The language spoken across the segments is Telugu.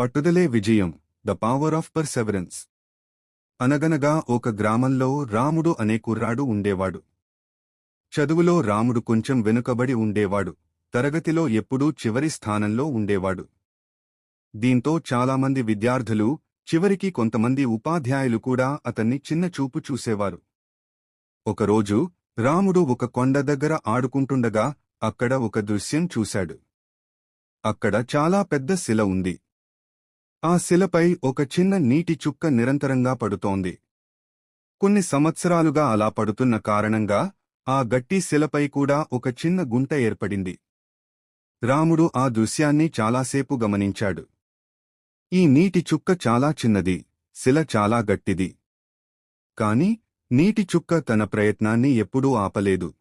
పట్టుదలే విజయం ద పవర్ ఆఫ్ పర్సెవరెన్స్ అనగనగా ఒక గ్రామంలో రాముడు అనే కుర్రాడు ఉండేవాడు. చదువులో రాముడు కొంచెం వెనుకబడి ఉండేవాడు తరగతిలో ఎప్పుడూ చివరి స్థానంలో ఉండేవాడు. దీంతో చాలామంది విద్యార్థులు చివరికి కొంతమంది ఉపాధ్యాయులు కూడా అతన్ని చిన్న చూపు చూసేవారు. ఒకరోజు రాముడు ఒక కొండ దగ్గర ఆడుకుంటుండగా అక్కడ ఒక దృశ్యం చూశాడు. అక్కడ చాలా పెద్ద శిల ఉంది. ఆ శిలపై ఒక చిన్న నీటి చుక్క నిరంతరంగా పడుతోంది. కొన్ని సంవత్సరాలుగా అలా పడుతున్న కారణంగా ఆ గట్టి శిలపై కూడా ఒక చిన్న గుంట ఏర్పడింది. రాముడు ఆ దృశ్యాన్ని చాలాసేపు గమనించాడు. ఈ నీటి చుక్క చాలా చిన్నది శిల చాలా గట్టిది. కాని నీటి చుక్క తన ప్రయత్నాన్ని ఎప్పుడూ ఆపలేదు.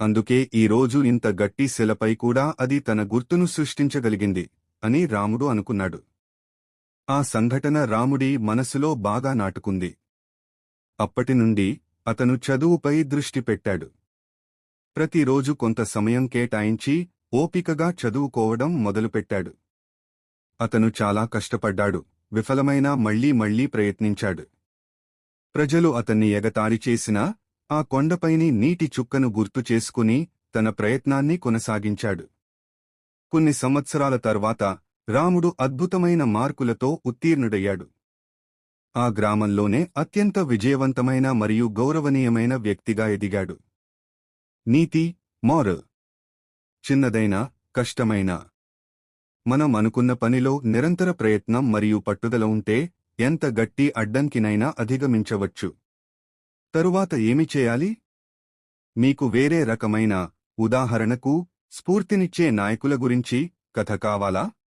అందుకే ఈరోజు ఇంత గట్టి శిలపై కూడా అది తన గుర్తును సృష్టించగలిగింది అని రాముడు అనుకున్నాడు. ఆ సంఘటన రాముడి మనసులో బాగా నాటుకుంది. అప్పటినుండి అతను చదువుపై దృష్టి పెట్టాడు. ప్రతిరోజు కొంత సమయం కేటాయించి ఓపికగా చదువుకోవడం మొదలుపెట్టాడు. అతను చాలా కష్టపడ్డాడు విఫలమైన మళ్ళీ మళ్ళీ ప్రయత్నించాడు. ప్రజలు అతన్ని ఎగతాళి చేసినా ఆ కొండపైని నీటి చుక్కను గుర్తు చేసుకుని తన ప్రయత్నాన్ని కొనసాగించాడు. కొన్ని సంవత్సరాల తర్వాత రాముడు అద్భుతమైన మార్కులతో ఉత్తీర్ణుడయ్యాడు. ఆ గ్రామంలోనే అత్యంత విజయవంతమైన మరియు గౌరవనీయమైన వ్యక్తిగా ఎదిగాడు. నీతి మారల్. చిన్నదైన కష్టమైన. మనం అనుకున్న పనిలో నిరంతర ప్రయత్నం మరియు పట్టుదల ఉంటే ఎంత గట్టి అడ్డంకినైనా అధిగమించవచ్చు. తరువాత ఏమి చేయాలి? మీకు వేరే రకమైన ఉదాహరణకు స్ఫూర్తినిచ్చే నాయకుల గురించి కథ కావాలా?